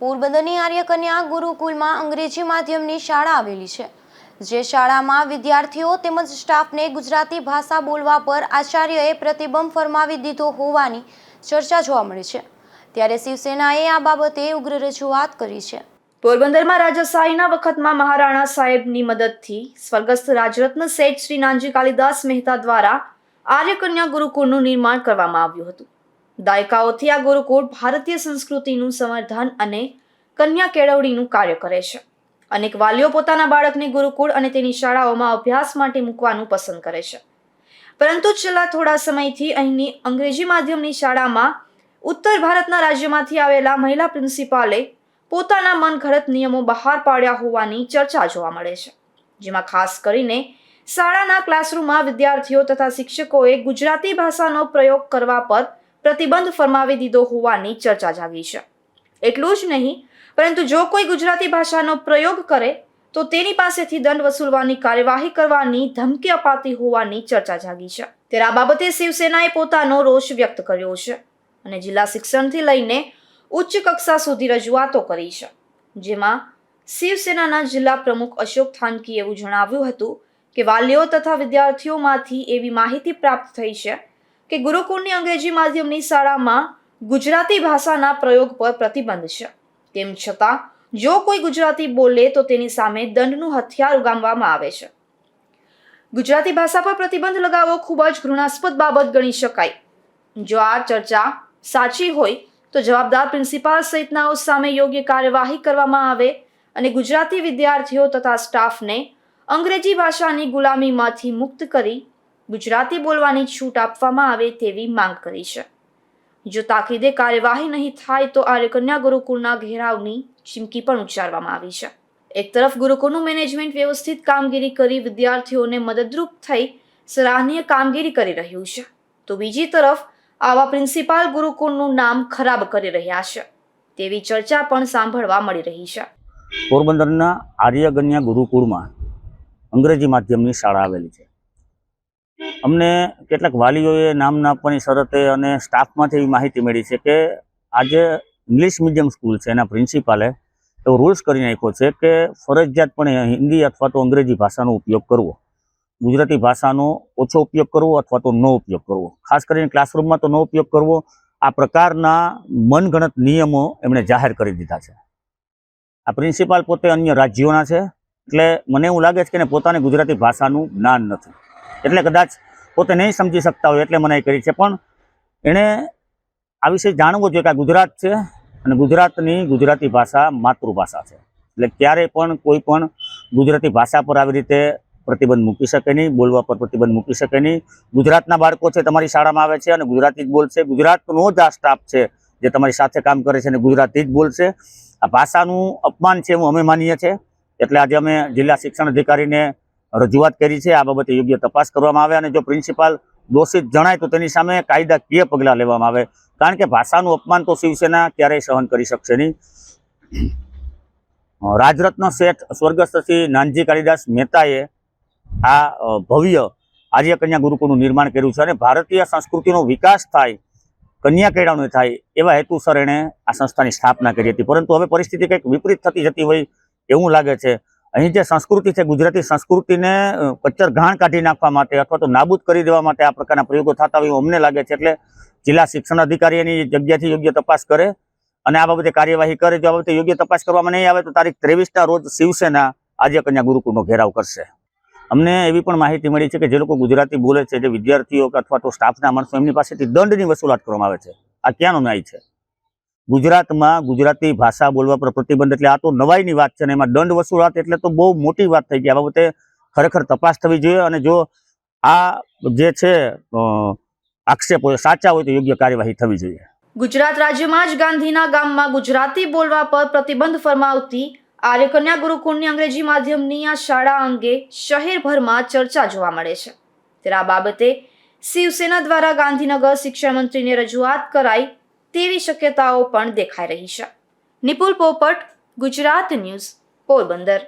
પોરબંદરની આર્યકન્યા ગુરુકુલમાં અંગ્રેજી માધ્યમની શાળા આવેલી છે, જે શાળામાં વિદ્યાર્થીઓ તેમજ સ્ટાફને ગુજરાતી ભાષા બોલવા પર આચાર્યએ પ્રતિબંધ ફરમાવી દીધો હોવાની ચર્ચા જોવા મળે છે. ત્યારે શિવસેનાએ આ બાબતે ઉગ્ર રજૂઆત કરી છે. પોરબંદરમાં રાજાશાહીના વખતમાં મહારાણા સાહેબની મદદથી સ્વર્ગસ્થ રાજરત્ન શેઠ શ્રી નાનજી કાલિદાસ મહેતા દ્વારા આર્યકન્યા ગુરુકુળનું નિર્માણ કરવામાં આવ્યું હતું. દાયકાઓથી આ ગુરુકુળ ભારતીય સંસ્કૃતિનું સંવર્ધન અને કન્યા કેળવણીનું કાર્ય કરે છે. અનેક વાલીઓ પોતાના બાળકને ગુરુકુળ અને તેની શાળાઓમાં અભ્યાસ માટે મૂકવાનું પસંદ કરે છે. પરંતુ છેલ્લા થોડા સમયથી અહીંની અંગ્રેજી માધ્યમની શાળામાં ઉત્તર ભારતના રાજ્યમાંથી આવેલા મહિલા પ્રિન્સિપાલે પોતાના મનઘડત નિયમો બહાર પાડ્યા હોવાની ચર્ચા જોવા મળે છે. જેમાં ખાસ કરીને શાળાના ક્લાસરૂમમાં વિદ્યાર્થીઓ તથા શિક્ષકોએ ગુજરાતી ભાષાનો પ્રયોગ કરવા પર પ્રતિબંધ ફરમાવી દીધો હોવાની ચર્ચા જાગી છે. એટલું જ નહીં, પરંતુ જો કોઈ ગુજરાતી ભાષાનો પ્રયોગ કરે, તો તેની પાસેથી દંડ વસૂલવાની કાર્યવાહી કરવાની ધમકી અપાતી હોવાની ચર્ચા જાગી છે. ત્યારે આ બાબતે શિવસેનાએ પોતાનો રોષ વ્યક્ત કર્યો છે અને જિલ્લા શિક્ષણથી લઈને ઉચ્ચ કક્ષા સુધી રજૂઆતો કરી છે. જેમાં શિવસેનાના જિલ્લા પ્રમુખ અશોક થાનકીએ એવું જણાવ્યું હતું કે વાલીઓ તથા વિદ્યાર્થીઓમાંથી એવી માહિતી પ્રાપ્ત થઈ છે કે ગુરુકુળની અંગ્રેજી માધ્યમની શાળામાં ગુજરાતી ભાષાના પ્રયોગ પર પ્રતિબંધ છે. તેમ છતાં, જો કોઈ ગુજરાતી બોલે તો તેની સામે દંડનું હથિયાર ઉગામવામાં આવે છે. ગુજરાતી ભાષા પર પ્રતિબંધ લગાવવો ખૂબ જ ઘૃણાસ્પદ બાબત ગણી શકાય. જો આ ચર્ચા સાચી હોય, તો જવાબદાર પ્રિન્સિપાલ સહિતનાઓ સામે યોગ્ય કાર્યવાહી કરવામાં આવે અને ગુજરાતી વિદ્યાર્થીઓ તથા સ્ટાફને અંગ્રેજી ભાષાની ગુલામીમાંથી મુક્ત કરી ગુજરાતી બોલવાની છૂટ આપવામાં આવે તેવી માંગ કરી છે. જો તાકીદે કાર્યવાહી નહીં થાય તો આર્ય કન્યા ગુરુકુળના ઘેરાવની ચીમકી પણ ઉચ્ચારવામાં આવી છે. એક તરફ ગુરુકુળનું મેનેજમેન્ટ વ્યવસ્થિત કામગીરી કરી વિદ્યાર્થીઓને મદદરૂપ થઈ સરાહનીય કામગીરી કરી રહ્યું છે, તો બીજી તરફ આવા પ્રિન્સિપાલ ગુરુકુળનું નામ ખરાબ કરી રહ્યા છે, તેવી ચર્ચા પણ સાંભળવા મળી રહી છે. પોરબંદરના આર્યગન્યા ગુરુકુળમાં અંગ્રેજી માધ્યમની શાળા આવેલી છે. અમને કેટલાક વાલીઓએ નામ ના આપવાની શરતે અને સ્ટાફમાંથી એવી માહિતી મળી છે કે આજે ઇંગ્લિશ મીડિયમ સ્કૂલ છે, એના પ્રિન્સિપાલે એવો રૂલ્સ કરી નાખ્યો છે કે ફરજિયાતપણે હિન્દી અથવા તો અંગ્રેજી ભાષાનો ઉપયોગ કરવો. ગુજરાતી ભાષાનો ઓછો ઉપયોગ કરવો અથવા તો નો ઉપયોગ કરવો. ખાસ કરીને ક્લાસરૂમમાં તો નો ઉપયોગ કરવો. આ પ્રકારના મનગણત નિયમો એમણે જાહેર કરી દીધા છે. આ પ્રિન્સિપાલ પોતે અન્ય રાજ્યોના છે, એટલે મને એવું લાગે છે કે પોતાને ગુજરાતી ભાષાનું જ્ઞાન નથી. એટલે કદાચ પોતે નહીં સમજી શકતા હોય એટલે મનાઈ કરી છે. પણ એણે આ વિશે જાણવું જોઈએ કે આ ગુજરાત છે અને ગુજરાતની ગુજરાતી ભાષા માતૃભાષા છે. એટલે ક્યારેય પણ કોઈ પણ ગુજરાતી ભાષા પર આવી રીતે પ્રતિબંધ મૂકી શકે નહીં, બોલવા પર પ્રતિબંધ મૂકી શકે નહીં. ગુજરાતના બાળકો છે તમારી શાળામાં આવે છે અને ગુજરાતી જ બોલશે. ગુજરાતનો જ આ સ્ટાફ છે જે તમારી સાથે કામ કરે છે અને ગુજરાતી જ બોલશે. આ ભાષાનું અપમાન છે એવું અમે માનીએ છીએ. એટલે આજે અમે જિલ્લા શિક્ષણ અધિકારીને રજૂઆત કરી છે. આ બાબતે યોગ્ય તપાસ કરવામાં આવે અને જો પ્રિન્સિપાલ દોષિત જણાય તો તેની સામે કાયદાકીય પગલાં લેવામાં આવે. કારણ કે ભાષાનું અપમાન તો શિવસેના ક્યારેય સહન કરી શકશે નહીં. રાજરત્ન શેઠ સ્વર્ગસ્થ શ્રી નાનજી કાલિદાસ મહેતાએ આ ભવ્ય આર્ય કન્યા ગુરુકુળનું નિર્માણ કર્યું છે અને ભારતીય સંસ્કૃતિનો વિકાસ થાય કન્યા કેળવણી થાય એવા હેતુસર એણે આ સંસ્થાની સ્થાપના કરી હતી. પરંતુ હવે પરિસ્થિતિ કંઈક વિપરીત થતી જતી હોય એવું લાગે છે. અહીં જે સંસ્કૃતિ છે, ગુજરાતી સંસ્કૃતિને કચ્ચર ઘાણ કાઢી નાખવા માટે અથવા તો નાબૂદ કરી દેવા માટે આ પ્રકારના પ્રયોગો થતા હોય અમને લાગે છે. એટલે જિલ્લા શિક્ષણ અધિકારી એની જગ્યાથી યોગ્ય તપાસ કરે અને આ બાબતે કાર્યવાહી કરે. જો આ બાબતે યોગ્ય તપાસ કરવામાં નહીં આવે તો તારીખ ત્રેવીસના રોજ શિવસેના આજે કન્યા ગુરુકુળનો ઘેરાવ કરશે. અમને એવી પણ માહિતી મળી છે કે જે લોકો ગુજરાતી બોલે છે, જે વિદ્યાર્થીઓ કે અથવા તો સ્ટાફના માણસો, એમની પાસેથી દંડની વસૂલાત કરવામાં આવે છે. આ ક્યાંનો ન્યાય છે? ગુજરાતમાં ગુજરાતી ભાષા બોલવા પર પ્રતિબંધ એટલે આ તો નવાઈની વાત છે અને એમાં દંડ વસૂલાત એટલે તો બહુ મોટી વાત થઈ ગઈ. આ બાબતે ખરેખર તપાસ થવી જોઈએ અને જો આ જે છે આક્ષેપો સાચા હોય તો યોગ્ય કાર્યવાહી થવી જોઈએ. ગુજરાત રાજ્યમાં જ ગાંધીના ગામમાં ગુજરાતી બોલવા પર પ્રતિબંધ ફરમાવતી આર્યકન્યા ગુરુકુળની અંગ્રેજી માધ્યમની આ શાળા અંગે શહેરભરમાં ચર્ચા જોવા મળે છે. ત્યારે આ બાબતે શિવસેના દ્વારા ગાંધીનગર શિક્ષણ મંત્રીને રજૂઆત કરાઈ તેવી શક્યતાઓ પણ દેખાઈ રહી છે. નિપુલ પોપટ ગુજરાત ન્યૂઝ પોરબંદર.